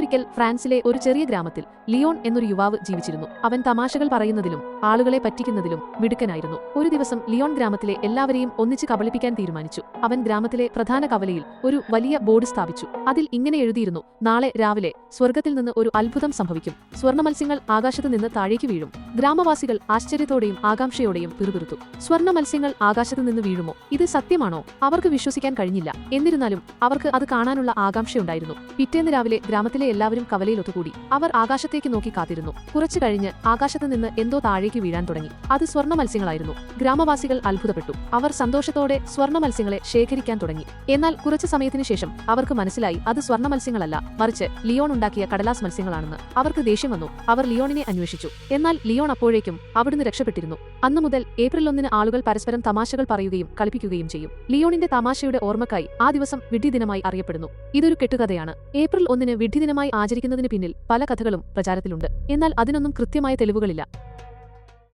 പണ്ടൊരിക്കൽ ഫ്രാൻസിലെ ഒരു ചെറിയ ഗ്രാമത്തിൽ ലിയോൺ എന്നൊരു യുവാവ് ജീവിച്ചിരുന്നു. അവൻ തമാശകൾ പറയുന്നതിലും ആളുകളെ പറ്റിക്കുന്നതിലും മിടുക്കനായിരുന്നു. ഒരു ദിവസം ലിയോൺ ഗ്രാമത്തിലെ എല്ലാവരെയും ഒന്നിച്ച് കബളിപ്പിക്കാൻ തീരുമാനിച്ചു. അവൻ ഗ്രാമത്തിലെ പ്രധാന കവലയിൽ ഒരു വലിയ ബോർഡ് സ്ഥാപിച്ചു. അതിൽ ഇങ്ങനെ എഴുതിയിരുന്നു നാളെ രാവിലെ സ്വർഗത്തിൽ നിന്ന് ഒരു അത്ഭുതം സംഭവിക്കും. സ്വർണ മത്സ്യങ്ങൾ ആകാശത്ത് നിന്ന് താഴേക്ക് വീഴും. ഗ്രാമവാസികൾ ആശ്ചര്യത്തോടെയും ആകാംക്ഷയോടെയും പിറുപിറുത്തു. സ്വർണ മത്സ്യങ്ങൾ ആകാശത്ത് നിന്ന് വീഴുമോ? ഇത് സത്യമാണോ? അവർക്ക് വിശ്വസിക്കാൻ കഴിഞ്ഞില്ല. എന്നിരുന്നാലും അവർക്ക് അത് കാണാനുള്ള ആകാംക്ഷയുണ്ടായിരുന്നു. പിറ്റേന്ന് രാവിലെ ഗ്രാമത്തിലെ എല്ലാവരും കവലയിൽ ഒത്തുകൂടി. അവർ ആകാശത്തേക്ക് നോക്കി കാത്തിരുന്നു. കുറച്ചു കഴിഞ്ഞ് ആകാശത്ത് നിന്ന് എന്തോ താഴേക്ക് വീഴാൻ തുടങ്ങി. അത് സ്വർണ മത്സ്യങ്ങളായിരുന്നു. ഗ്രാമവാസികൾ അത്ഭുതപ്പെട്ടു. അവർ സന്തോഷത്തോടെ സ്വർണ മത്സ്യങ്ങളെ ശേഖരിക്കാൻ തുടങ്ങി. എന്നാൽ കുറച്ചു സമയത്തിന് ശേഷം അവർക്ക് മനസ്സിലായി അത് സ്വർണ മത്സ്യങ്ങളല്ല മറിച്ച് ലിയോൺ ഉണ്ടാക്കിയ കടലാസ് മത്സ്യങ്ങളാണെന്ന്. അവർക്ക് ദേഷ്യം വന്നു. അവർ ലിയോണിനെ അന്വേഷിച്ചു. എന്നാൽ ലിയോൺ അപ്പോഴേക്കും അവിടുന്ന് രക്ഷപ്പെട്ടിരുന്നു. അന്നു മുതൽ ഏപ്രിൽ ഒന്നിന് ആളുകൾ പരസ്പരം തമാശകൾ പറയുകയും കളിപ്പിക്കുകയും ചെയ്യും. ലിയോണിന്റെ തമാശയുടെ ഓർമ്മക്കായി ആ ദിവസം വിഡ്ഢിദിനമായി അറിയപ്പെടുന്നു. ഇതൊരു കെട്ടുകഥയാണ്. ഏപ്രിൽ ഒന്നിന് വിഡ്ഢിദിനമായി ആചരിക്കുന്നതിന് പിന്നിൽ പല കഥകളും പ്രചാരത്തിലുണ്ട്. എന്നാൽ അതിനൊന്നും കൃത്യമായ തെളിവുകളില്ല.